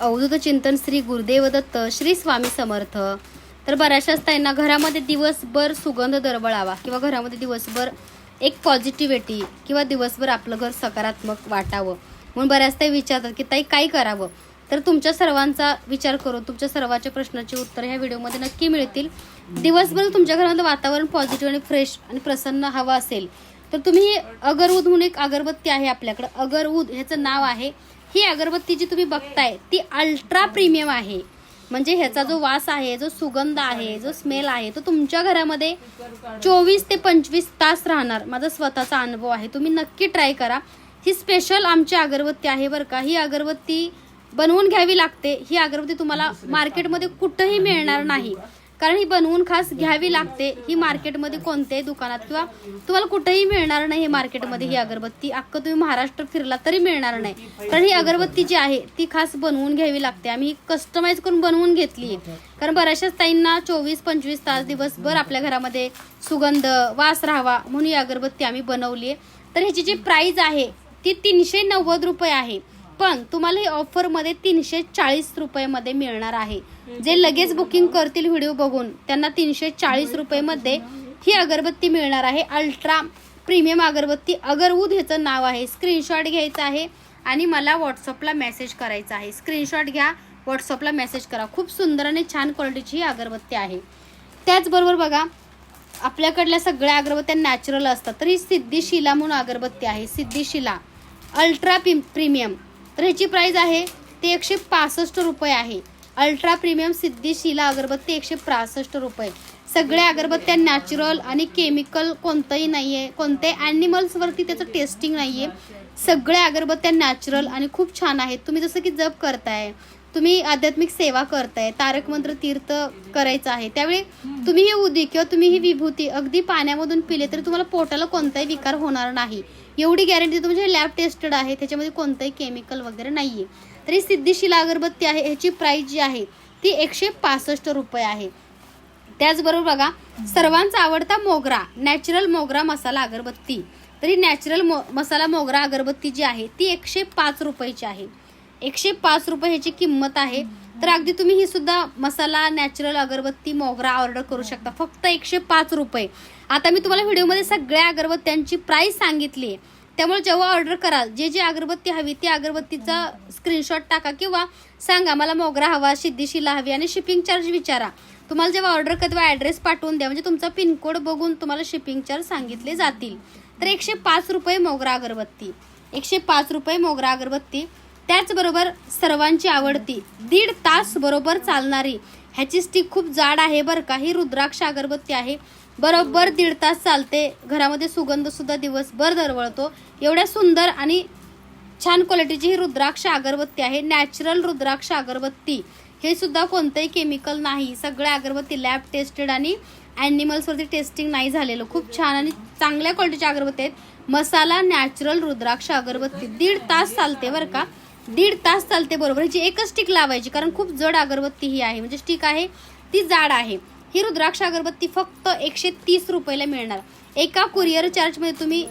अवधूत चिंतन श्री गुरुदेव दत्त श्री स्वामी समर्थ. तर बऱ्याचशाच ताईंना घरामध्ये दिवसभर सुगंध दरवळावा किंवा घरामध्ये दिवसभर एक पॉझिटिव्हिटी किंवा दिवसभर आपलं घर सकारात्मक वाटावं. म्हणून बऱ्याच विचारतात की ताई काय करावं? तर तुमच्या सर्वांचा विचार करून तुमच्या सर्वांच्या प्रश्नाची उत्तर ह्या व्हिडिओमध्ये नक्की मिळतील. दिवसभर तुमच्या घरामध्ये वातावरण पॉझिटिव्ह आणि फ्रेश आणि प्रसन्न हवं असेल तर तुम्ही अगरवूद म्हणून एक अगरबत्ती आहे आपल्याकडं. अगरवूद ह्याचं नाव आहे ही अगरबत्ती जी तुम्ही बघताय ती अल्ट्रा प्रीमियम आहे. म्हणजे ह्याचा जो वास आहे जो सुगंध आहे जो स्मेल आहे तो तुमच्या घरामध्ये चोवीस ते पंचवीस तास राहणार. माझा स्वतःचा अनुभव आहे. तुम्ही नक्की ट्राय करा. ही स्पेशल आमची अगरबत्ती आहे बरं का. ही अगरबत्ती बनवून घ्यावी लागते. ही अगरबत्ती तुम्हाला मार्केटमध्ये कुठंही मिळणार नाही. कारण ही बनवून खास घ्यावी लागते. ही मार्केटमध्ये कोणत्याही दुकानात किंवा तुम्हाला कुठेही मिळणार नाही हे मार्केटमध्ये ही अगरबत्ती. अख्खं तुम्ही महाराष्ट्र फिरला तरी मिळणार नाही. कारण ही अगरबत्ती जी आहे ती खास बनवून घ्यावी लागते. आम्ही ही कस्टमाइज करून बनवून घेतली आहे. कारण बऱ्याचशाच ताईंना चोवीस पंचवीस तास दिवसभर आपल्या घरामध्ये सुगंध वास राहावा म्हणून ही अगरबत्ती आम्ही बनवली आहे. तर ह्याची जी प्राईज आहे ती तीनशे नव्वद रुपये आहे. पण तुम्हाला ही ऑफरमध्ये तीनशे चाळीस रुपयेमध्ये मिळणार आहे. जे लगेच बुकिंग करतील व्हिडिओ बघून त्यांना तीनशे चाळीस रुपयेमध्ये ही अगरबत्ती मिळणार आहे. अल्ट्रा प्रीमियम अगरबत्ती. अगरवूद ह्याचं नाव आहे. स्क्रीनशॉट घ्यायचं आहे आणि मला व्हॉट्सअपला मेसेज करायचा आहे. स्क्रीनशॉट घ्या व्हॉट्सअपला मेसेज करा. खूप सुंदर आणि छान क्वालिटीची ही अगरबत्ती आहे. त्याचबरोबर बघा आपल्याकडल्या सगळ्या अगरबत्त्या नॅचरल असतात. तर ही सिद्धिशिला म्हणून अगरबत्ती आहे. सिद्धिशिला. Ultra premium. तर ह्याची प्राईज आहे ते एकशे पासष्ट रुपये आहे. अल्ट्रा प्रीमियम सिद्धिशिला अगरबत्ती एकशे पासष्ट रुपये. सगळ्या अगरबत्त्या नॅचरल आणि केमिकल कोणतंही नाही आहे कोणत्याही ॲनिमल्सवरती त्याचं टेस्टिंग नाही आहे सगळ्या अगरबत्त्या नॅचरल आणि खूप छान आहेत. तुम्ही जसं की जप करताय तुम्ही आध्यात्मिक सेवा करताय तारक मंत्र तीर्थ करायचं आहे. त्यावेळी तुम्ही ही उदी किंवा तुम्ही ही विभूती अगदी पाण्यामधून पिले तरी तुम्हाला पोटाला कोणताही विकार होणार नाही. एवढी गॅरंटी तुमची लॅब टेस्टेड आहे. त्याच्यामध्ये कोणतंही केमिकल वगैरे नाही आहे तरी सिद्धिशिला अगरबत्ती आहे ह्याची प्राईस जी आहे ती एकशे पासष्ट रुपये आहे. त्याचबरोबर बघा सर्वांचा आवडता मोगरा नॅचरल मोगरा मसाला अगरबत्ती. तरी नॅचरल मो मसाला मोगरा अगरबत्ती जी आहे ती एकशे पाच रुपयाची आहे. एकशे पाच रुपये ह्याची किंमत आहे. तर अगदी तुम्ही ही सुद्धा मसाला नॅचरल अगरबत्ती मोगरा ऑर्डर करू शकता. फक्त एकशे पाच रुपये. आता मी तुम्हाला व्हिडिओमध्ये सगळ्या अगरबत्त्यांची प्राईस सांगितली आहे त्यामुळे जेव्हा ऑर्डर कराल जे जे अगरबत्ती हवी ती अगरबत्तीचा स्क्रीनशॉट टाका किंवा सांगा मला मोगरा हवा सिद्धिशिला हवी आणि शिपिंग चार्ज विचारा. तुम्हाला जेव्हा ऑर्डर करता तेव्हा ॲड्रेस पाठवून द्या. म्हणजे तुमचा पिनकोड बघून तुम्हाला शिपिंग चार्ज सांगितले जातील. तर एकशे पाच रुपये मोगरा अगरबत्ती. एकशे पाच रुपये मोगरा अगरबत्ती. त्याचबरोबर सर्वांची आवडती दीड तास बरोबर चालणारी. ह्याची स्टिक खूप जाड आहे बरं का. ही रुद्राक्ष अगरबत्ती आहे. बरोबर दीड तास चालते. घरामध्ये सुगंध सुद्धा दिवसभर दरवळतो. एवढ्या सुंदर आणि छान क्वालिटीची ही रुद्राक्ष अगरबत्ती आहे. नॅचरल रुद्राक्ष अगरबत्ती. हे सुद्धा कोणतंही केमिकल नाही. सगळ्या अगरबत्ती लॅब टेस्टेड आणि ॲनिमल्सवरती टेस्टिंग नाही झालेलं. खूप छान आणि चांगल्या क्वालिटीच्या अगरबत्ती आहेत. मसाला नॅचरल रुद्राक्ष अगरबत्ती. दीड तास चालते बरं का. दीड तास चालते बरोबर. ह्याची एकच स्टिक लावायची कारण खूप जड अगरबत्ती ही आहे. म्हणजे स्टिक आहे ती जाड आहे. ही रुद्राक्ष अगरबत्ती फक्त एकशे तीस रुपयाला मिळणार. एका कुरिअर चार्जमध्ये तुम्ही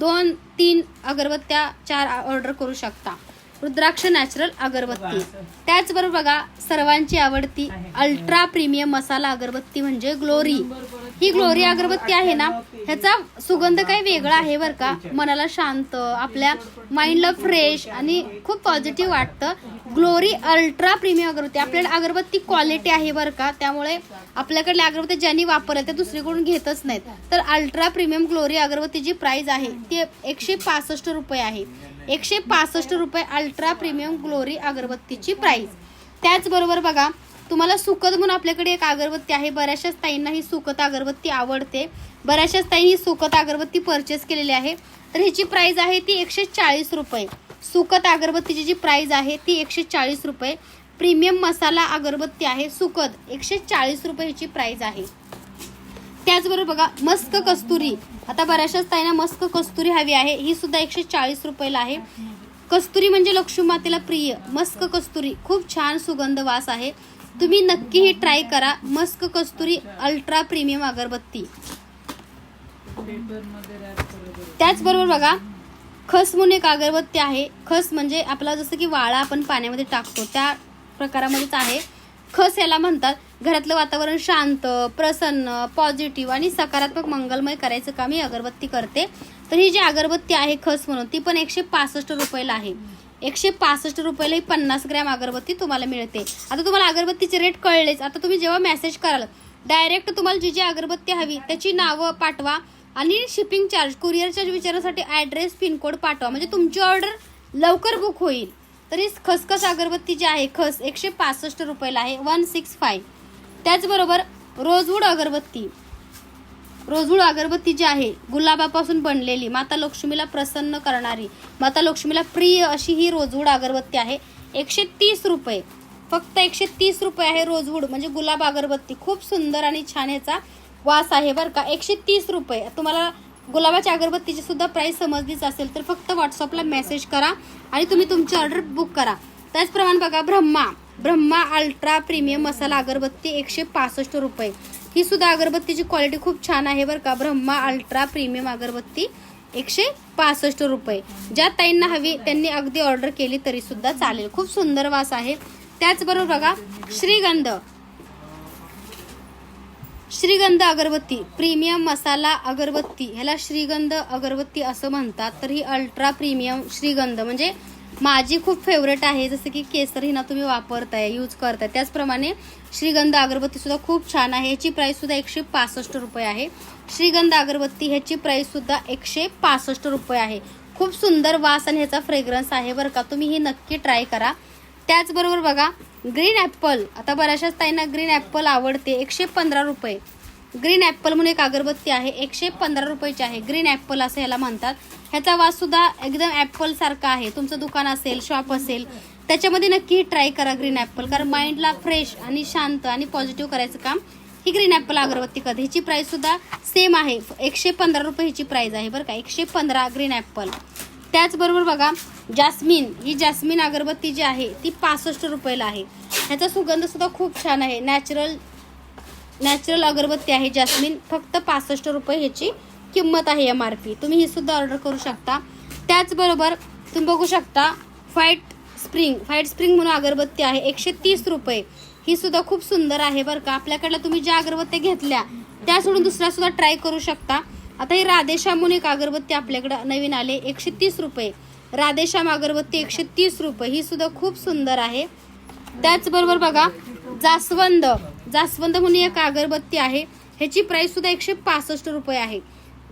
दोन तीन अगरबत्त्या चार ऑर्डर करू शकता. रुद्राक्ष नॅचरल अगरबत्ती. त्याचबरोबर बघा सर्वांची आवडती अल्ट्रा प्रीमियम मसाला अगरबत्ती म्हणजे ग्लोरी ही ग्लोरी अगरबत्ती आहे ना ह्याचा सुगंध काही वेगळा आहे बरं का? मनाला शांत आपल्या माइंडला फ्रेश आणि खूप पॉझिटिव्ह वाटतं. ग्लोरी अल्ट्रा प्रीमियम अगरबत्ती. आपल्याला अगरबत्ती क्वालिटी आहे बरं का? त्यामुळे आपल्याकडल्या अगरबत्ती ज्यांनी वापरल्या त्या दुसरीकडून घेतच नाहीत. तर अल्ट्रा प्रीमियम ग्लोरी अगरबत्तीची प्राइस आहे. ती एकशे पासष्ट रुपये आहे. एकशे पासष्ट रुपये अल्ट्रा प्रीमियम ग्लोरी अगरबत्तीची प्राइस त्याचबरोबर बघा तुम्हाला सुकत म्हणून आपल्याकडे एक अगरबत्ती आहे. बऱ्याचशाच ताईंना ही सुकत अगरबत्ती आवडते. बऱ्याचशाच ताईंनी ही सुकत अगरबत्ती परचेस केलेली आहे. तर ह्याची प्राईज आहे ती एकशे चाळीस रुपये. सुकत अगरबत्तीची जी प्राईज आहे ती एकशे चाळीस रुपये. प्रीमियम मसाला अगरबत्ती आहे सुकत. एकशे चाळीस रुपये ह्याची प्राईज आहे. त्याचबरोबर बघा मस्क कस्तुरी. आता बऱ्याचशाच ताईंना मस्क कस्तुरी हवी आहे. ही सुद्धा एकशे चाळीस रुपयाला आहे. कस्तुरी म्हणजे लक्ष्मी मातेला प्रिय. मस्क कस्तुरी. खूप छान सुगंध वास आहे. तुम्ही नक्की ही ट्राय करा. मस्क कस्तुरी अल्ट्रा प्रीमियम अगरबत्ती. त्याचबरोबर बघा खस म्हणून एक अगरबत्ती आहे. खस म्हणजे आपला जसं की वाळा आपण पाण्यामध्ये टाकतो त्या प्रकारामध्येच आहे. खस याला म्हणतात घरातलं वातावरण शांत प्रसन्न पॉझिटिव्ह आणि सकारात्मक मंगलमय करायचं काम ही अगरबत्ती करते. तर ही जी अगरबत्ती आहे खस म्हणून ती पण एकशे पासष्ट रुपयाला आहे. एकशे पासष्ट रुपयाला ही पन्नास ग्रॅम अगरबत्ती तुम्हाला मिळते. आता तुम्हाला अगरबत्तीचे रेट कळलेच. आता तुम्ही जेव्हा मेसेज कराल डायरेक्ट तुम्हाला जी जी अगरबत्ती हवी त्याची नावं पाठवा आणि शिपिंग चार्ज कुरिअर चार्ज विचारण्यासाठी ॲड्रेस पिनकोड पाठवा. म्हणजे तुमची ऑर्डर लवकर बुक होईल. तरी खसखस अगरबत्ती जी आहे खस एकशे पासष्ट रुपयाला आहे वन सिक्स फाय त्याचबरोबर रोजवूड अगरबत्ती. रोजूळ अगरबत्ती जी आहे गुलाबापासून बनलेली माता लक्ष्मीला प्रसन्न करणारी माता लक्ष्मीला प्रिय अशी ही रोजवूड अगरबत्ती आहे. एकशे तीस रुपये फक्त एकशे तीस रुपये आहे रोजवूड म्हणजे गुलाब अगरबत्ती. खूप सुंदर आणि छान याचा वास आहे बरं का. एकशे तीस रुपये. तुम्हाला गुलाबाच्या अगरबत्तीची सुद्धा प्राईस समजलीच असेल तर फक्त व्हॉट्सअपला मेसेज करा आणि तुम्ही तुमची ऑर्डर बुक करा. त्याचप्रमाणे बघा ब्रह्मा. ब्रह्मा अल्ट्रा प्रीमियम मसाला अगरबत्ती एकशे पासष्ट रुपये. ही सुद्धा अगरबत्तीची क्वालिटी खूप छान आहे बरं का. ब्रह्मा अल्ट्रा प्रीमियम अगरबत्ती एकशे पासष्ट रुपये. ज्या ताईंना हवी त्यांनी अगदी ऑर्डर केली तरी सुद्धा चालेल. खूप सुंदर वास आहे. त्याचबरोबर बघा श्रीगंध. श्रीगंध अगरबत्ती प्रीमियम मसाला अगरबत्ती. ह्याला श्रीगंध अगरबत्ती असं म्हणतात. तर ही अल्ट्रा प्रीमियम श्रीगंध. म्हणजे माझी खूप फेवरेट आहे जसं की केसर हिना ना तुम्ही वापरताय यूज करताय. त्याचप्रमाणे श्रीगंध अगरबत्ती सुद्धा खूप छान आहे. ह्याची प्राइस सुद्धा एकशे पासष्ट रुपये आहे. श्रीगंध अगरबत्ती ह्याची प्राईससुद्धा एकशे पासष्ट रुपये आहे. खूप सुंदर वास आणि ह्याचा फ्रेग्रन्स आहे बरं का. तुम्ही ही नक्की ट्राय करा. त्याचबरोबर बघा ग्रीन ॲप्पल आता बऱ्याचशाच ताईंना ग्रीन ॲप्पल आवडते. एकशे पंधरा रुपये. ग्रीन ॲप्पल म्हणून एक अगरबत्ती आहे एकशे पंधरा रुपयाची आहे. ग्रीन ॲपल असं याला म्हणतात. ह्याचा वास सुद्धा एकदम ॲप्पलसारखा सारखा आहे. तुमचं दुकान असेल शॉप असेल त्याच्यामध्ये नक्की ट्राय करा ग्रीन ॲप्पल कारण माइंडला फ्रेश आणि शांत आणि पॉझिटिव्ह करायचं काम ही ग्रीन ॲप्पल अगरबत्ती करते. ह्याची प्राईस सुद्धा सेम आहे. एकशे पंधरा रुपये ह्याची प्राईज आहे बरं का. एकशे पंधरा ग्रीन ॲप्पल त्याचबरोबर बघा जास्मिन ही जास्मिन अगरबत्ती जी आहे ती पासष्ट रुपयाला आहे. ह्याचा सुगंध सुद्धा खूप छान आहे. नॅचरल नॅचरल अगरबत्ती आहे जास्मिन. फक्त पासष्ट रुपये ह्याची किंमत आहे एम आर पी तुम्ही ही सुद्धा ऑर्डर करू शकता. त्याचबरोबर तुम्ही बघू शकता फाईट स्प्रिंग फाईट स्प्रिंग म्हणून अगरबत्ती आहे एकशे तीस रुपये. ही सुद्धा खूप सुंदर आहे बरं का. आपल्याकडल्या तुम्ही ज्या अगरबत्त्या घेतल्या त्या सोडून दुसऱ्या सुद्धा ट्राय करू शकता. आता ही राधेश्याम म्हणून एक अगरबत्ती आपल्याकडे नवीन आले एकशे तीस रुपये. राधेश्याम अगरबत्ती एकशे तीस रुपये. ही सुद्धा खूप सुंदर आहे. त्याचबरोबर बघा जास्वंद. जास्वंद म्हणून एक अगरबत्ती आहे. ह्याची प्राईससुद्धा एकशे पासष्ट रुपये आहे.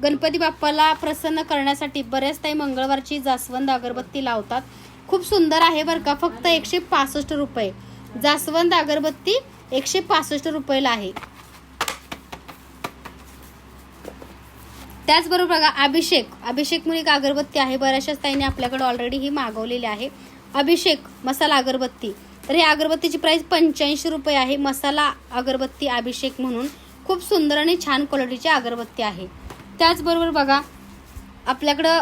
गणपती बाप्पाला प्रसन्न करण्यासाठी बऱ्याच ताई मंगळवारची जास्वंद अगरबत्ती लावतात. खूप सुंदर आहे बरं का फक्त एकशे पासष्ट रुपये. जास्वंद अगरबत्ती एकशे पासष्ट रुपयाला आहे. त्याचबरोबर बघा अभिषेक. अभिषेक म्हणून एक अगरबत्ती आहे. बऱ्याचशाच ताईने आपल्याकडे ऑलरेडी ही मागवलेली आहे. अभिषेक मसाला अगरबत्ती. तर ही अगरबत्तीची प्राइस पंच्याऐंशी रुपये आहे. मसाला अगरबत्ती अभिषेक म्हणून खूप सुंदर आणि छान क्वालिटीची अगरबत्ती आहे. त्याचबरोबर बघा आपल्याकडं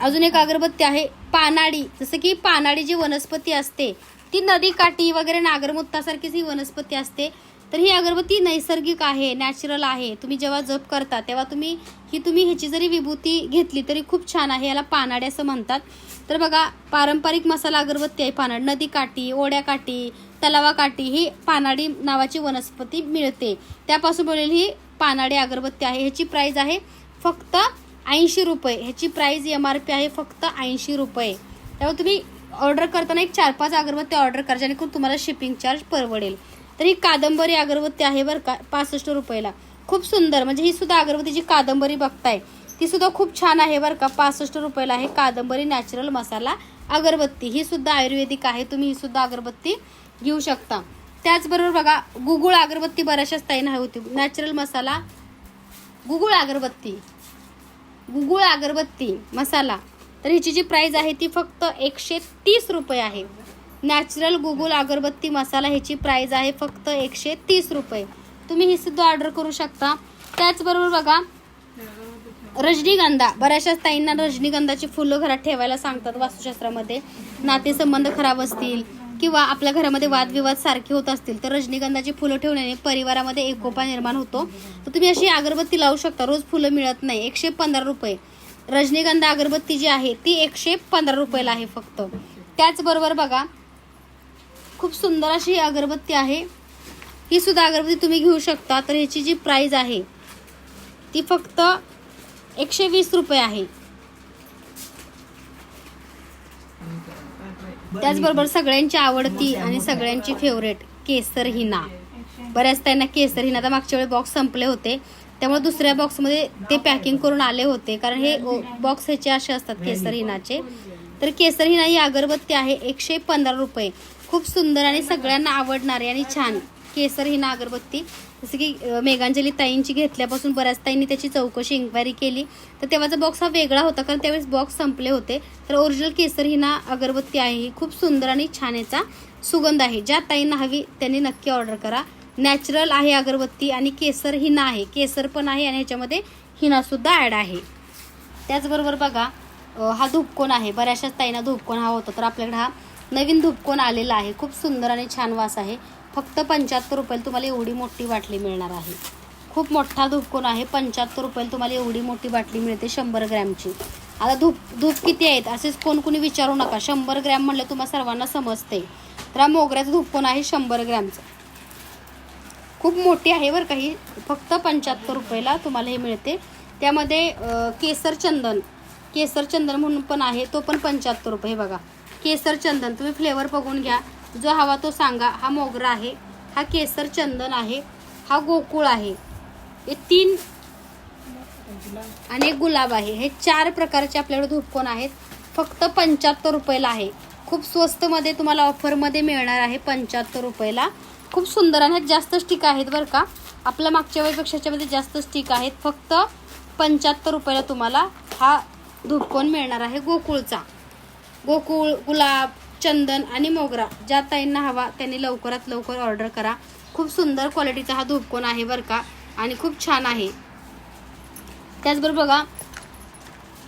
अजून एक अगरबत्ती आहे पानाडी. जसं की पानाडी जी वनस्पती असते ती नदी काठी वगैरे नागरमुत्तासारखीच ही वनस्पती असते. तर ही अगरबत्ती नैसर्गिक आहे नॅचरल आहे. तुम्ही जेव्हा जप करता तेव्हा तुम्ही ही तुम्ही ह्याची जरी विभूती घेतली तरी खूप छान आहे. याला पानाडे असं म्हणतात. तर बघा पारंपरिक मसाला अगरबत्ती आहे पानाड. नदीकाठी ओढ्याकाठी तलावाकाठी ही पानाडी नावाची वनस्पती मिळते. त्यापासून बनलेली ही पानाडी अगरबत्ती आहे. ह्याची प्राईज आहे फक्त ऐंशी रुपये. ह्याची प्राईज एम आर पी आहे फक्त ऐंशी रुपये. त्यामुळे तुम्ही ऑर्डर करताना एक चार पाच अगरबत्ती ऑर्डर करा जेणेकरून तुम्हाला शिपिंग चार्ज परवडेल. तर ही कादंबरी अगरबत्ती आहे बरं का पासष्ट रुपयाला. खूप सुंदर म्हणजे ही सुद्धा अगरबत्तीची कादंबरी बघताय. ती सुद्धा खूप छान आहे बरं का. पासष्ट रुपयाला आहे कादंबरी नॅचरल मसाला अगरबत्ती. ही सुद्धा आयुर्वेदिक आहे तुम्ही ही सुद्धा अगरबत्ती घेऊ शकता. त्याचबरोबर बघा गुगुळ अगरबत्ती बऱ्याचशाच ताईन हवी होती. नॅचरल मसाला गुगुळ अगरबत्ती. गुगुळ अगरबत्ती मसाला. तर ह्याची जी प्राईज आहे ती फक्त एकशे तीस रुपये आहे. नॅचरल गुगुल अगरबत्ती मसाला ह्याची प्राईज आहे फक्त एकशे तीस रुपये. तुम्ही ही सुद्धा ऑर्डर करू शकता. त्याचबरोबर बघा रजनीगंधा. बऱ्याचशाच ताईंना रजनीगंधाची फुलं घरात ठेवायला सांगतात वास्तुशास्त्रामध्ये. नातेसंबंध खराब असतील किंवा आपल्या घरामध्ये वादविवाद सारखे होत असतील तर रजनीगंधाची फुलं ठेवण्याने परिवारामध्ये एकोपा निर्माण होतो. तर तुम्ही अशी अगरबत्ती लावू शकता रोज फुलं मिळत नाही. एकशे पंधरा रुपये. रजनीगंधा अगरबत्ती जी आहे ती एकशे पंधरा रुपयाला आहे फक्त. त्याचबरोबर बघा खूप सुंदर अशी ही अगरबत्ती आहे. ही सुद्धा अगरबत्ती तुम्ही घेऊ शकता तर ह्याची जी प्राईज आहे ती फक्त एकशे वीस रुपये आहे. त्याचबरोबर सगळ्यांची आवडती आणि सगळ्यांची फेवरेट केसर हिना. बऱ्याच त्यांना केसर हिना तर मागच्या वेळी बॉक्स संपले होते. त्यामुळे दुसऱ्या बॉक्समध्ये ते पॅकिंग करून आले होते. कारण हे बॉक्स ह्याचे असे असतात केसर हिनाचे. तर केसर हिना ही अगरबत्ती आहे. एकशे पंधरा रुपये. खूप सुंदर आणि सगळ्यांना आवडणारी आणि छान केसर हिना अगरबत्ती. जसं की मेघांजली ताईंची घेतल्यापासून बऱ्याच ताईंनी त्याची चौकशी इन्क्वायरी केली. तर तेव्हाचा बॉक्स हा वेगळा होता कारण त्यावेळेस बॉक्स संपले होते. तर ओरिजिनल केसर हिना अगरबत्ती आहे. ही खूप सुंदर आणि छान याचा सुगंध आहे. ज्या ताईंना हवी त्यांनी नक्की ऑर्डर करा. नॅचरल आहे अगरबत्ती आणि केसर हिना आहे. केसर पण आहे आणि ह्याच्यामध्ये हिनासुद्धा ॲड आहे. त्याचबरोबर बघा हा धूपकोन आहे. बऱ्याचशाच ताईंना धूपकोन हा होता. तर आपल्याकडे हा नवीन धूपकोन आलेला आहे. खूप सुंदर आणि छान वास आहे. फक्त पंच्याहत्तर रुपयाला तुम्हाला एवढी मोठी बाटली मिळणार आहे. खूप मोठा धुपकोन आहे? पंच्याहत्तर रुपयाला तुम्हाला एवढी मोठी बाटली मिळते शंभर ग्रॅमची. आता धूप धूप किती आहेत? असेच कोण कोणी विचारू नका. शंभर ग्रॅम म्हणलं तुम्हाला सर्वांना समजते तर हा मोगऱ्याचं धुपकोन आहे? शंभर ग्रॅमचं. खूप मोठी आहे बरं का ही. फक्त पंच्याहत्तर रुपयाला तुम्हाला हे मिळते. त्यामध्ये केसर चंदन. केसर चंदन म्हणून पण आहे तो पण पंच्याहत्तर रुपये. हे बघा. केसर चंदन तुम्ही फ्लेवर बघून घ्या. जो हवा तो सांगा हा मोगरा आहे हा केसर चंदन आहे हा गोकुळ आहे. हे तीन आणि एक गुलाब आहे. हे चार प्रकारचे आपल्याकडे धुपकोन आहेत. फक्त पंच्याहत्तर रुपयाला आहे. खूप स्वस्तमध्ये तुम्हाला ऑफरमध्ये मिळणार आहे पंच्याहत्तर रुपयाला. खूप सुंदर आणि जास्त स्टिक आहेत बरं का. आपल्या मागच्या वेळेपेक्षा जास्त स्टिक आहेत. फक्त पंच्याहत्तर रुपयाला तुम्हाला हा धूपकोन मिळणार आहे गोकुळचा. गोकुळ गुलाब चंदन आणि मोगरा ज्या ताईंना हवा त्यांनी लवकरात लवकर ऑर्डर करा. खूप सुंदर क्वालिटीचा हा धूपकोन आहे बरं का आणि खूप छान आहे. त्याचबरोबर बघा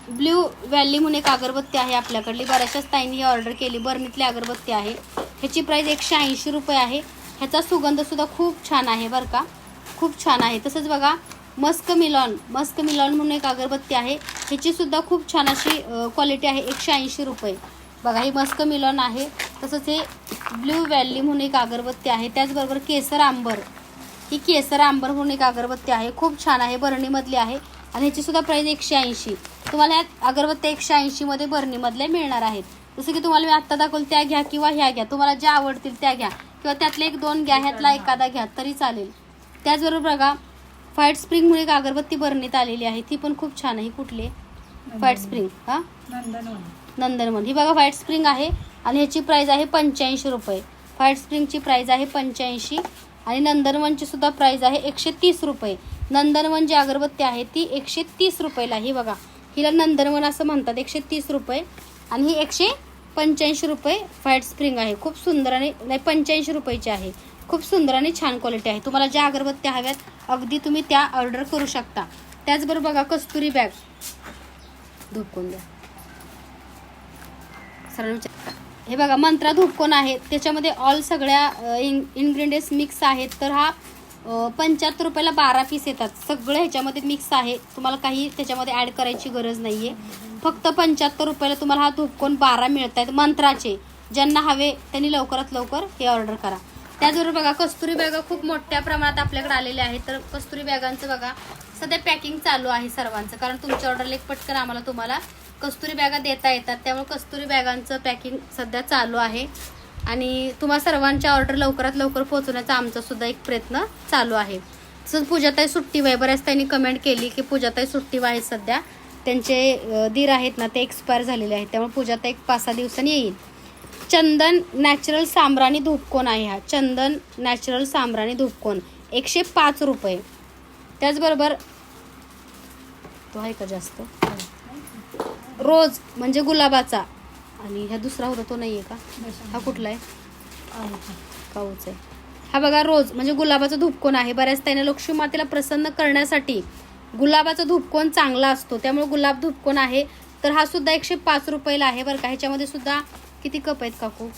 ब्ल्यू व्हॅली म्हणून एक अगरबत्ती आहे आपल्याकडली. बऱ्याचशाच ताईंनी ही ऑर्डर केली. बर्नीतली अगरबत्ती आहे. ह्याची प्राईस एकशे ऐंशी रुपये आहे. ह्याचा सुगंधसुद्धा खूप छान आहे बरं का. खूप छान आहे. तसंच बघा मस्क मिलॉन मस्क मिलॉन म्हणून एक अगरबत्ती आहे. ह्याचीसुद्धा खूप छान अशी क्वालिटी आहे एकशे ऐंशी रुपये. बघा हे मस्क मिलॉन आहे. तसंच हे ब्ल्यू व्हॅली म्हणून एक अगरबत्ती आहे. त्याचबरोबर केसर आंबर. ही केसर आंबर म्हणून एक अगरबत्ती आहे. खूप छान आहे बरणीमधली आहे. आणि ह्याची सुद्धा प्राईस एकशे ऐंशी. तुम्हाला ह्या अगरबत्त्या एकशे ऐंशीमध्ये बरणीमधल्या मिळणार आहेत. जसं की तुम्हाला मी आत्ता दाखवलं त्या घ्या किंवा ह्या घ्या. तुम्हाला ज्या आवडतील त्या घ्या. किंवा त्यातले एक दोन घ्या ह्यातला एखादा घ्या तरी चालेल. त्याचबरोबर बघा फाईट स्प्रिंग म्हणून एक अगरबत्ती बरणीत आलेली आहे. ती पण खूप छान आहे. कुठली? फाईट स्प्रिंग हां? नंदनवन. ही बघा व्हाईट स्प्रिंग आहे आणि ह्याची प्राईज आहे पंच्याऐंशी रुपये. व्हाईट स्प्रिंगची प्राईज आहे पंच्याऐंशी आणि नंदनवनची सुद्धा प्राईज आहे एकशे तीस रुपये. नंदनवन जी अगरबत्ती आहे ती एकशे तीस रुपयेला ही बघा हिला नंदनवन असं म्हणतात एकशे तीस रुपये आणि ही एकशे पंच्याऐंशी रुपये व्हाईट स्प्रिंग आहे. खूप सुंदर आणि नाही पंच्याऐंशी रुपयाची आहे. खूप सुंदर आणि छान क्वालिटी आहे. तुम्हाला ज्या अगरबत्त्या हव्यात अगदी तुम्ही त्या ऑर्डर करू शकता. त्याचबरोबर बघा कस्तुरी बॅग धुपकून द्या सरळ विचार हे बघा मंत्रा धुपकोन आहे? त्याच्यामध्ये ऑल सगळ्या इन्ग्रेडियंट्स मिक्स आहेत. तर हा पंच्याहत्तर रुपयाला बारा पीस येतात. सगळं ह्याच्यामध्ये मिक्स आहे. तुम्हाला काही त्याच्यामध्ये ॲड करायची गरज नाही आहे फक्त पंच्याहत्तर रुपयाला तुम्हाला हा धुपकोन बारा मिळत आहेत मंत्राचे. ज्यांना हवे त्यांनी लवकरात लवकर हे ऑर्डर करा. त्याचबरोबर बघा कस्तुरी बॅगा खूप मोठ्या प्रमाणात आपल्याकडे आलेल्या आहेत. तर कस्तुरी बॅगांचं बघा सध्या पॅकिंग चालू आहे सर्वांचं. कारण तुमच्या ऑर्डरला एक पटकन आम्हाला तुम्हाला कस्तुरी बॅगा देता येतात. त्यामुळे कस्तुरी बॅगांचं पॅकिंग सध्या चालू आहे. आणि तुम्हा सर्वांच्या ऑर्डर लवकरात लवकर पोहोचवण्याचा आमचा सुद्धा एक प्रयत्न चालू आहे. तसंच पूजाताई सुट्टी आहे बऱ्याच त्यांनी कमेंट केली की पूजाताई सुट्टी आहे सध्या. त्यांचे दीर आहेत ना ते एक्सपायर झालेले आहेत. त्यामुळे पूजाताई एक पाच सहा दिवसांनी येईल. चंदन नॅचरल सामराणी धूपकोन आहे हा. चंदन नॅचरल सामराणी धूपकोन एकशे पाच रुपये. त्याचबरोबर तो आहे का जास्त? रोज म्हणजे गुलाबाचा. आणि ह्या दुसरा होता तो नाही आहे का? हा कुठला आहे? काऊच आहे. हा बघा रोज म्हणजे गुलाबाचा धूपकोन आहे. बऱ्याच त्याने लक्ष्मी मातेला प्रसन्न करण्यासाठी गुलाबाचा धूपकोन चांगला असतो. त्यामुळे गुलाब धूपकोन आहे. तर हा सुद्धा एकशे पाच रुपयाला आहे बरं का. ह्याच्यामध्ये सुद्धा किती कप आहेत काकू?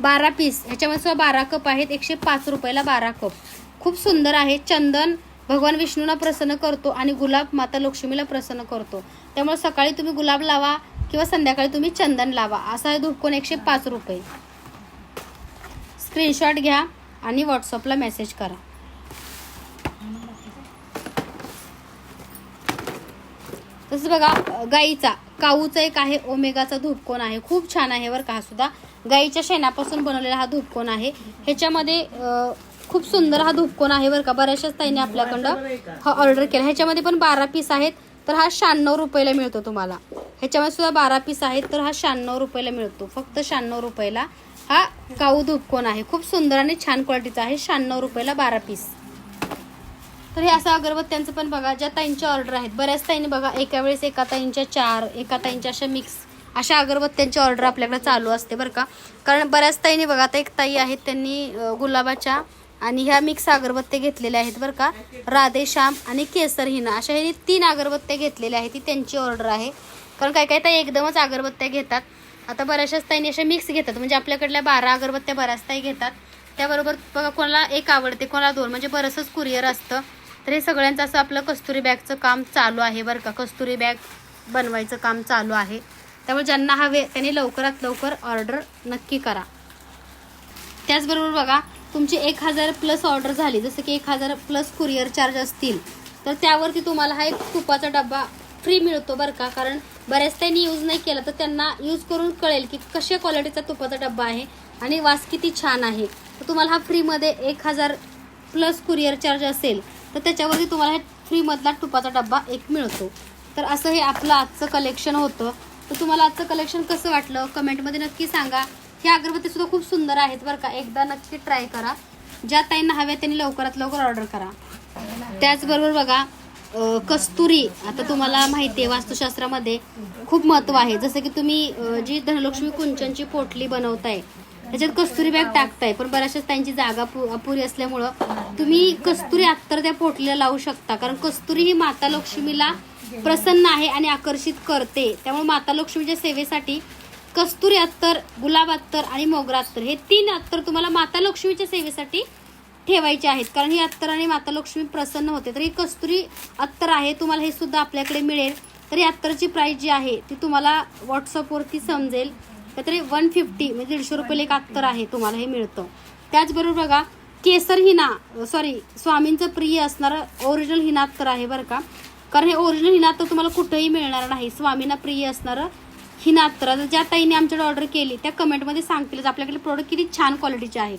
बारा पीस. ह्याच्यामध्ये सुद्धा बारा कप आहेत. एकशे पाच रुपयाला बारा कप. खूप सुंदर आहे. चंदन भगवान विष्णूंना प्रसन्न करतो आणि गुलाब माता लक्ष्मीला प्रसन्न करतो. त्यामुळे सकाळी तुम्ही गुलाब लावा किंवा संध्याकाळी तुम्ही चंदन लावा. असा आहे धूपकोन एकशे पाच रुपये. स्क्रीनशॉट घ्या आणि व्हॉट्सअपला मेसेज करा. तसंच बघा गाईचा काऊचा एक आहे ओमेगाचा धूपकोन आहे. खूप छान आहे बरं का सुद्धा. गाईच्या शेणापासून बनवलेला हा धूपकोन आहे. ह्याच्यामध्ये खूप सुंदर हा धूपकोन आहे बरं का. बऱ्याचशाच ताईने आपल्याकडं हा ऑर्डर केला. ह्याच्यामध्ये पण बारा पीस आहेत तर हा शहाण्णव रुपयाला मिळतो तुम्हाला. ह्याच्यामध्ये सुद्धा बारा पीस आहेत तर हा शहाण्णव रुपयाला मिळतो. फक्त शहाण्णव रुपयाला हा काऊ धूपकोन आहे. खूप सुंदर आणि छान क्वालिटीचा आहे. शहाण्णव रुपयाला बारा पीस तर हे असं अगरबत्त्यांचं पण बघा ज्या ताईंच्या ऑर्डर आहेत. बऱ्याच ताईने बघा एका वेळेस एका ताईंच्या चार एका ताईंच्या अशा मिक्स अशा अगरबत्त्यांची ऑर्डर आपल्याकडे चालू असते बरं का. कारण बऱ्याच ताईने बघा आता एक ताई आहेत त्यांनी गुलाबाच्या आणि ह्या मिक्स अगरबत्त्या घेतलेल्या आहेत बरं का. राधेश्याम आणि केसर हिना. अशा ह्यांनी तीन अगरबत्त्या घेतलेल्या आहेत. ती त्यांची ऑर्डर आहे. कारण काय काय ताई एकदमच अगरबत्त्या घेतात. आता बऱ्याचशाच त्यांनी अशा मिक्स घेतात. म्हणजे आपल्याकडल्या बारा अगरबत्त्या बऱ्याच ताई घेतात. त्याबरोबर बघा कोणाला एक आवडते कोणाला दोन. म्हणजे बरंचसं कुरिअर असतं. तर हे सगळ्यांचं असं आपलं कस्तुरी बॅगचं काम चालू आहे बरं का. कस्तुरी बॅग बनवायचं काम चालू आहे. त्यामुळे ज्यांना हवे त्यांनी लवकरात लवकर ऑर्डर नक्की करा. त्याचबरोबर बघा तुमची एक हजार प्लस ऑर्डर झाली. जसं की एक हजार प्लस कुरिअर चार्ज असतील तर त्यावरती तुम्हाला हा एक तुपाचा डब्बा फ्री मिळतो बरं का? कारण बऱ्याच त्यांनी यूज नाही केला तर त्यांना यूज करून कळेल की कशा क्वालिटीचा तुपाचा डब्बा आहे आणि वास किती छान आहे. तर तुम्हाला हा फ्रीमध्ये एक हजार प्लस कुरिअर चार्ज असेल तर त्याच्यावरती तुम्हाला हे फ्रीमधला तुपाचा डब्बा एक मिळतो. तर असं हे आपलं आजचं कलेक्शन होतं. तर तुम्हाला आजचं कलेक्शन कसं वाटलं? कमेंटमध्ये नक्की सांगा. हे अगरबत्ती सुद्धा खूप सुंदर आहेत बरं का. एकदा नक्की ट्राय करा. ज्या ताईंना हव्या त्यांनी लवकरात लवकर ऑर्डर करा. त्याचबरोबर बघा कस्तुरी आता तुम्हाला माहिती आहे वास्तुशास्त्रामध्ये खूप महत्त्व आहे. जसं की तुम्ही जी धनलक्ष्मी कुंचनची पोटली बनवताय त्याच्यात कस्तुरी बॅग टाकताय पण बऱ्याचशाच त्यांची जागा पु- अपुरी असल्यामुळं तुम्ही कस्तुरी अत्तर त्या पोटलीला लावू शकता. कारण कस्तुरी ही माता लक्ष्मीला प्रसन्न आहे आणि आकर्षित करते. त्यामुळे माता लक्ष्मीच्या सेवेसाठी कस्तुरी अत्तर गुलाब अत्तर आणि मोगरा अत्तर. हे तीन अत्तर तुम्हाला माता लक्ष्मीच्या सेवेसाठी ठेवायचे आहेत. कारण ही आणि माता लक्ष्मी प्रसन्न होते. तर ही कस्तुरी अत्तर आहे तुम्हाला हे सुद्धा आपल्याकडे मिळेल. तर ही अत्तरची प्राईस जी आहे ती तुम्हाला व्हॉट्सअपवरती समजेल. काहीतरी वन फिफ्टी म्हणजे दीडशे रुपये एक अत्तर आहे तुम्हाला हे मिळतं. त्याचबरोबर बघा केसर हिना सॉरी स्वामींचं प्रिय असणारं ओरिजिनल हिना अत्तर आहे बरं का. कारण हे ओरिजिनल हिना अत्तर तुम्हाला कुठंही मिळणार नाही. स्वामींना प्रिय असणारं ही नात्रा. जर ज्या ताईने आमच्याकडे ऑर्डर केली त्या कमेंटमध्ये सांगतीलच आपल्याकडे प्रोडक्ट किती छान क्वालिटीचे आहेत.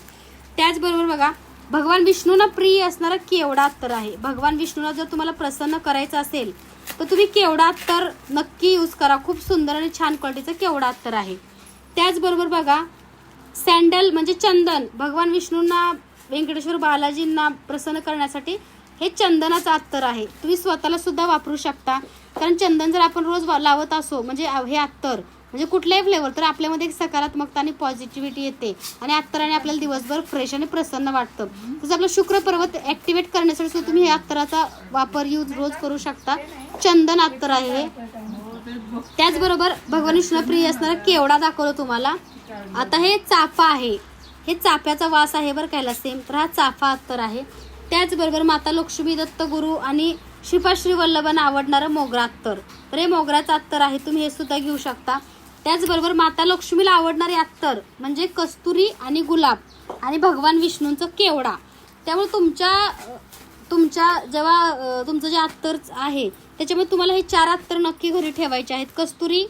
त्याचबरोबर बघा भगवान विष्णूंना प्रिय असणारा केवडा अत्तर आहे. भगवान विष्णूला जर तुम्हाला प्रसन्न करायचं असेल तर तुम्ही केवडा अत्तर नक्की यूज करा. खूप सुंदर आणि छान क्वालिटीचं केवडा अत्तर आहे. त्याचबरोबर बघा सँडल म्हणजे चंदन. भगवान विष्णूंना व्यंकटेश्वर बालाजींना प्रसन्न करण्यासाठी हे चंदनाचं अत्तर आहे. तुम्ही स्वतःला सुद्धा वापरू शकता. कारण चंदन जर आपण रोज लावत असो म्हणजे हे अत्तर म्हणजे कुठल्याही फ्लेवर तर आपल्यामध्ये एक सकारात्मकता आणि पॉझिटिव्हिटी येते. आणि अत्तराने आपल्याला दिवसभर फ्रेश आणि प्रसन्न वाटतं. तसं आपलं शुक्र पर्वत ऍक्टिव्हेट करण्यासाठी सुद्धा तुम्ही हे अत्तराचा वापर यूज रोज करू शकता. चंदन अत्तर आहे त्याचबरोबर भगवान विष्णू प्रिय असणारा केवडा दाखवलं तुम्हाला. आता हे चाफा आहे. हे चाफ्याचा वास आहे बरं कायला सेम तर हा चाफा अत्तर आहे. त्याचबरोबर माता लक्ष्मी दत्त गुरु आणि श्रीपाश्री वल्लभांना आवडणारं मोगरा अत्तर तर हे मोगराचं अत्तर आहे तुम्ही हे सुद्धा घेऊ शकता. त्याचबरोबर माता लक्ष्मीला आवडणारे अत्तर म्हणजे कस्तुरी आणि गुलाब आणि भगवान विष्णूंचं केवडा. त्यामुळे तुमच्या तुमच्या जेव्हा तुमचं जे अत्तर आहे त्याच्यामुळे तुम्हाला हे चार अत्तर नक्की घरी ठेवायचे आहेत. कस्तुरी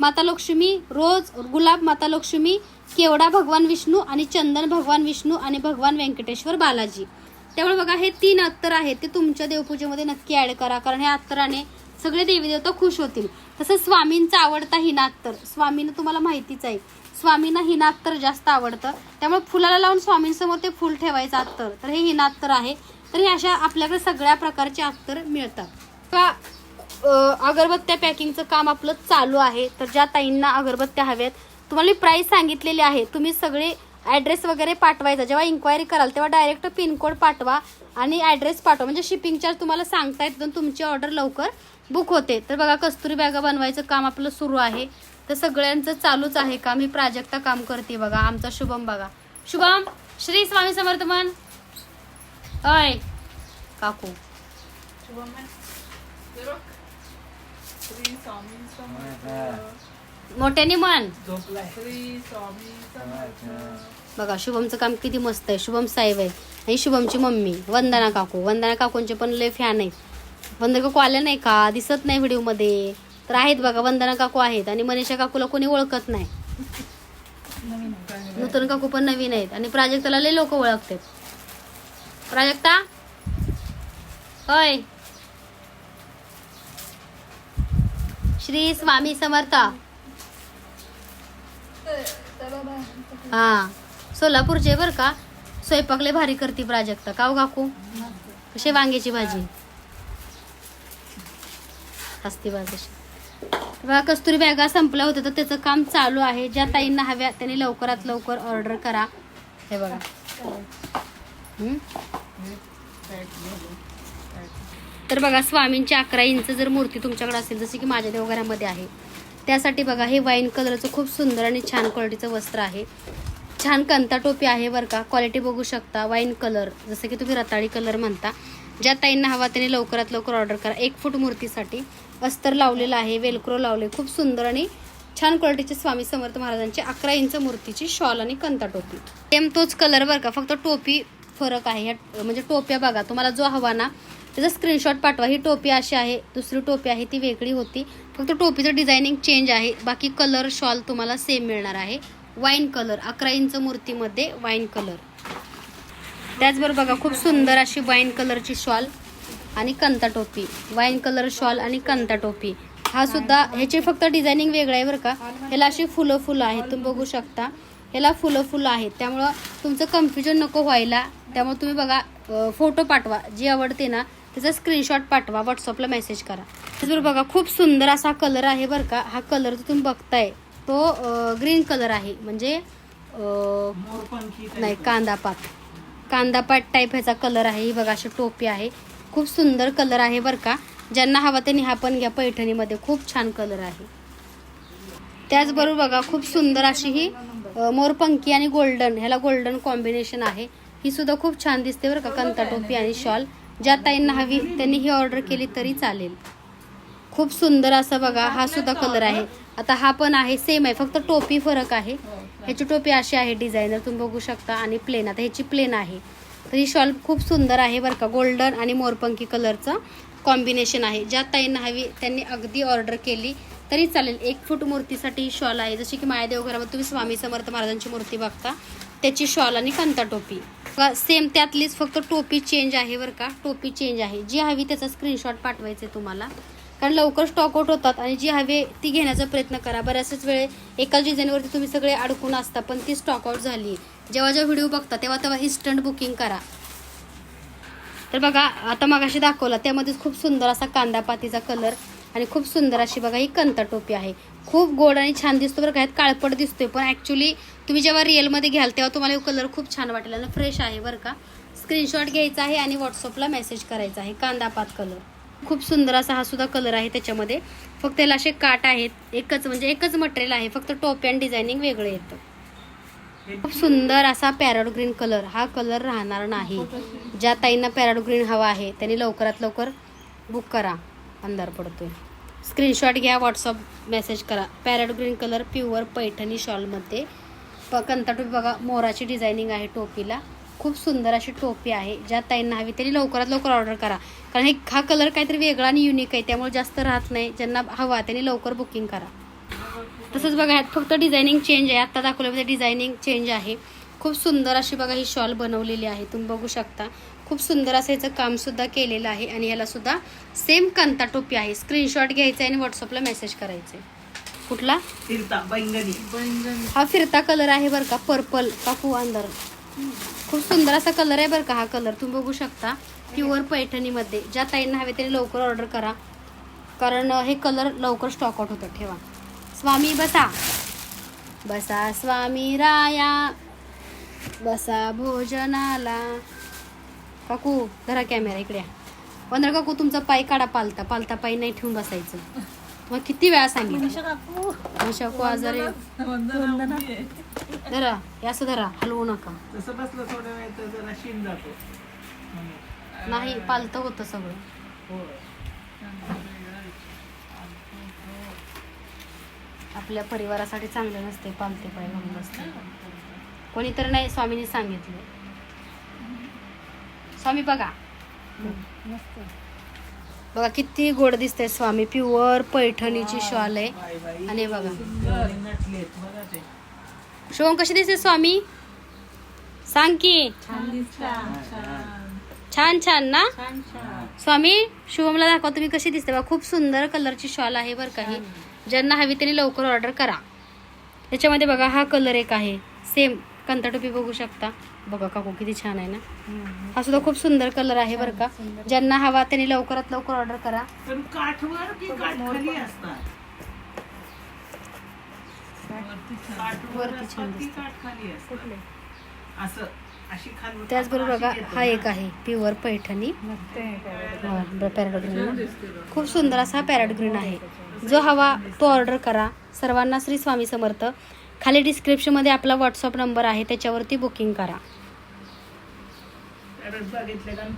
माता लक्ष्मी रोज गुलाब माता लक्ष्मी केवडा भगवान विष्णू आणि चंदन भगवान विष्णू आणि भगवान व्यंकटेश्वर बालाजी. त्यामुळे बघा हे तीन अत्तर आहेत ते तुमच्या देवपूजेमध्ये नक्की ऍड करा. कारण हे अत्तराने सगळे देवी देवता खुश होतील. तसंच स्वामींचा आवडता हिनात्तर. स्वामीनं तुम्हाला माहितीच आहे. स्वामींना हिनात्तर जास्त आवडतं. त्यामुळे फुलाला लावून स्वामींसमोर ते फुल ठेवायचं अत्तर. तर हे हिनात्तर आहे. तर हे अशा आपल्याकडे सगळ्या प्रकारचे अत्तर मिळतात. का अगरबत्त्या पॅकिंगचं काम आपलं चालू आहे. तर ज्या ताईंना अगरबत्त्या हव्यात तुम्हाला प्राईस सांगितलेली आहे. तुम्ही सगळे ॲड्रेस वगैरे पाठवायचा. जेव्हा इन्क्वायरी कराल तेव्हा डायरेक्ट पिनकोड पाठवा आणि ॲड्रेस पाठवा. म्हणजे शिपिंग चार्ज तुम्हाला सांगता येत तुमची ऑर्डर लवकर बुक होते. तर बघा कस्तुरी बॅगा बनवायचं काम आपलं सुरू आहे. तर सगळ्यांचं चालूच आहे काम. ही प्राजक्ता काम करते बघा आमचा शुभम बघा. शुभम श्री स्वामी समर्थमन अय काकू. शुभम आहे. हे बघ. श्री स्वामी समर्थ. मोठ्याने झोपलाय श्री स्वामी समर्थ. बघा शुभमचं काम किती मस्त आहे. शुभम साहेब आहे आणि शुभमची मम्मी. वंदना काकू. वंदना काकूंचे पण लय फॅन आहेत. वंदना काकू आल्या नाही का? दिसत नाही व्हिडिओमध्ये. तर आहेत बघा वंदना काकू आहेत आणि मनीषा काकूला कोणी ओळखत नाही. नूतन काकू पण नवीन आहेत आणि प्राजक्ताला लय लोक ओळखतात. प्राजक्ता? होय. श्री स्वामी समर्थ. हा. सोलापूरचे बर का? स्वयंपाकले भारी करते प्राजक्ता. काव काकू? कशी वांग्याची भाजी? असते बाजूशी बघा कस्तुरी बॅगा संपल्या होत्या तर त्याचं काम चालू आहे. ज्या ताईंना हव्या त्यांनी लवकरात लवकर ऑर्डर करा. हे बघा. तर बघा स्वामींची अकरा इंच जर मूर्ती तुमच्याकडे असेल जसं की माझ्या देवघरामध्ये आहे. त्यासाठी बघा हे वाईन कलरचं खूप सुंदर आणि छान क्वालिटीचं वस्त्र आहे. छान कंता टोपी आहे बरं का. क्वालिटी बघू शकता. वाईन कलर जसं की तुम्ही रताळी कलर म्हणता. ज्या ताईंना हवा त्याने लवकरात लवकर ऑर्डर करा. एक फूट मूर्तीसाठी अस्तर लावलेलं आहे वेलक्रो लावले खूप सुंदर आणि छान क्वालिटीचे स्वामी समर्थ महाराजांची अकरा इंच मूर्तीची शॉल आणि कंता टोपी सेम तोच कलर बरं का. फक्त टोपी फरक आहे. ह्या म्हणजे टोप्या बघा. तुम्हाला जो हवा ना त्याचा स्क्रीनशॉट पाठवा. ही टोपी अशी आहे. दुसरी टोपी आहे. ती वेगळी होती. फक्त टोपीचं डिझायनिंग चेंज आहे. बाकी कलर शॉल तुम्हाला सेम मिळणार आहे. वाईन कलर अकरा इंच मूर्तीमध्ये वाईन कलर. त्याचबरोबर बघा खूप सुंदर अशी वाईन कलरची शॉल आणि कंता टोपी. वाईन कलर शॉल आणि कंता टोपी. हा सुद्धा ह्याचे फक्त डिझायनिंग वेगळं आहे बरं का. ह्याला अशी फुलं फुलं आहेत तुम्ही बघू शकता. ह्याला फुलं फुलं आहेत. त्यामुळं तुमचं कन्फ्युजन नको व्हायला. त्यामुळे तुम्ही बघा फोटो पाठवा. जी आवडते ना त्याचा स्क्रीनशॉट पाठवा. व्हॉट्सअपला मेसेज करा. त्याचबरोबर बघा खूप सुंदर असा कलर आहे बरं का. हा कलर तुम्ही बघताय. तो ग्रीन कलर आहे. म्हणजे नाही कांदापात कांदापात टाईप ह्याचा कलर आहे. ही बघा अशी टोपी आहे. खूप सुंदर कलर आहे बरं का. ज्यांना हवा त्यांनी हा पण घ्या. पैठणीमध्ये खूप छान कलर आहे. त्याचबरोबर बघा खूप सुंदर अशी ही मोरपंखी आणि गोल्डन ह्याला गोल्डन कॉम्बिनेशन आहे. ही सुद्धा खूप छान दिसते बरं का कंता टोपी आणि शॉल ज्या ताईंना हवी त्यांनी ही ऑर्डर केली तरी चालेल. खूप सुंदर असं बघा हा सुद्धा कलर आहे. आता हा पण आहे सेम आहे. फक्त टोपी फरक आहे. ह्याची टोपी अशी आहे डिझायनर तुम्ही बघू शकता. आणि प्लेन आता ह्याची प्लेन आहे. तर ही शॉल खूप सुंदर आहे बरं का. गोल्डन आणि मोरपंखी कलरचं कॉम्बिनेशन आहे. ज्या ताईंना हवी त्यांनी अगदी ऑर्डर केली तरी चालेल. एक फूट मूर्तीसाठी ही शॉल आहे. जशी की माया देवघरामध्ये तुम्ही स्वामी समर्थ महाराजांची मूर्ती बघता त्याची शॉल आणि कांता टोपी. सेम त्यातलीच फक्त टोपी चेंज आहे बरं का. टोपी चेंज आहे. जी हवी त्याचा स्क्रीनशॉट पाठवायचा आहे तुम्हाला. कारण लवकर स्टॉक आउट होतात आणि जी हवी ती घेण्याचा प्रयत्न करा. बऱ्याचच वेळे एकाच डिझाईनवरती तुम्ही सगळे अडकून असता पण ती स्टॉक आउट झाली. जेव्हा जेव्हा व्हिडिओ बघता तेव्हा तेव्हा इन्स्टंट बुकिंग करा. तर बघा आता मगाशी दाखवला त्यामध्येच खूप सुंदर असा कांदापातीचा कलर आणि खूप सुंदर अशी बघा ही कंता टोपी आहे. खूप गोड आणि छान दिसतो बरं काय काळपट दिसतोय. पण ॲक्च्युली तुम्ही जेव्हा रिअलमध्ये घ्याल तेव्हा तुम्हाला कलर खूप छान वाटेल आणि फ्रेश आहे बरं का. स्क्रीनशॉट घ्यायचा आहे आणि व्हॉट्सअपला मेसेज करायचा आहे कांदापात कलर खूप सुंदर असा हा सुद्धा कलर आहे त्याच्यामध्ये. फक्त त्याला असे काट आहेत एकच म्हणजे एकच मटेरियल आहे फक्त टोप अँड डिझायनिंग वेगळं येतं. खूप सुंदर असा पॅरड ग्रीन कलर हा कलर राहणार नाही. ज्या ताईंना पॅरड ग्रीन हवा आहे त्यांनी लवकरात लवकर बुक करा. अंधार पडतोय. स्क्रीनशॉट घ्या व्हॉट्सअप मेसेज करा. Parrot green colour pure Paithani शॉलमध्ये प कंता टोपी बघा मोराची डिझायनिंग आहे टोपीला. खूप सुंदर अशी टोपी आहे ज्या ताईंना हवी त्यांनी लवकरात लवकर ऑर्डर करा. कारण हे हा कलर काहीतरी वेगळा आणि युनिक आहे त्यामुळे जास्त राहत नाही. ज्यांना हवा त्यांनी लवकर बुकिंग करा. तसंच बघा ह्यात फक्त डिझायनिंग चेंज आहे. आत्ता दाखवल्यामध्ये डिझायनिंग चेंज आहे. खूप सुंदर अशी बघा ही शॉल बनवलेली आहे. तुम्ही बघू शकता. खूप सुंदर असं याचं कामसुद्धा केलेलं आहे आणि ह्याला सुद्धा सेम कांता टोपी आहे. स्क्रीनशॉट घ्यायचा आहे आणि व्हॉट्सअपला मेसेज करायचे कुठला? फिरता बैंगनी. हा फिरता कलर आहे बरं का पर्पल काकू अंदर खूप सुंदर असा कलर आहे बरं का हा कलर. तुम्ही बघू शकता प्युअर पैठणीमध्ये. ज्या ताईंना हवे तरी लवकर ऑर्डर करा. कारण हे कलर लवकर स्टॉकआउट होतं. ठेवा. स्वामी बसा. बसा स्वामी राया. बसा भोजनाला. काकू धरा कॅमेरा इकडे वंदर काकू तुमचा पाय काढा पालता. पालता पाय नाही ठेवून बसायचं. मग किती वेळा सांगितलं? काकू. आजारी. धरा हे असं धरा हलवू नका. म्हणून. नाही पालतं होतं सगळं. आपल्या परिवारासाठी चांगलं नसते पालते पाय घालून बसते कोणी तर नाही स्वामींनी सांगितलं. स्वामी बघा. बघा किती गोड दिसते स्वामी. प्युअर पैठणीची शॉल आहे. आणि बघा. शिवम कशी दिसते स्वामी? सांग की. छान छान ना? स्वामी शिवमला दाखवा तुम्ही कशी दिसते. बघा खूप सुंदर कलरची शॉल आहे बरं काही ज्यांना हवी त्यांनी लवकर ऑर्डर करा. त्याच्यामध्ये बघा हा कलर एक आहे. सेम कंताटोपी बघू शकता. बघा काकू किती छान आहे ना? हा सुद्धा खूप सुंदर कलर आहे बरं का. ज्यांना हवा त्यांनी लवकरात लवकर ऑर्डर करा. पण काठवर की काठखाली असतात? वरती छान. असं त्याचबरोबर बघा हा. एक आहे प्युअर पैठणी. पॅरेट ग्रीन खूप सुंदर असा पॅरेट ग्रीन आहे. जो हवा तो ऑर्डर करा. सर्वांना श्री स्वामी समर्थ. खाली डिस्क्रिप्शनमध्ये आपला व्हॉट्सअप नंबर आहे त्याच्यावरती बुकिंग करा. पॅरेट बघितले का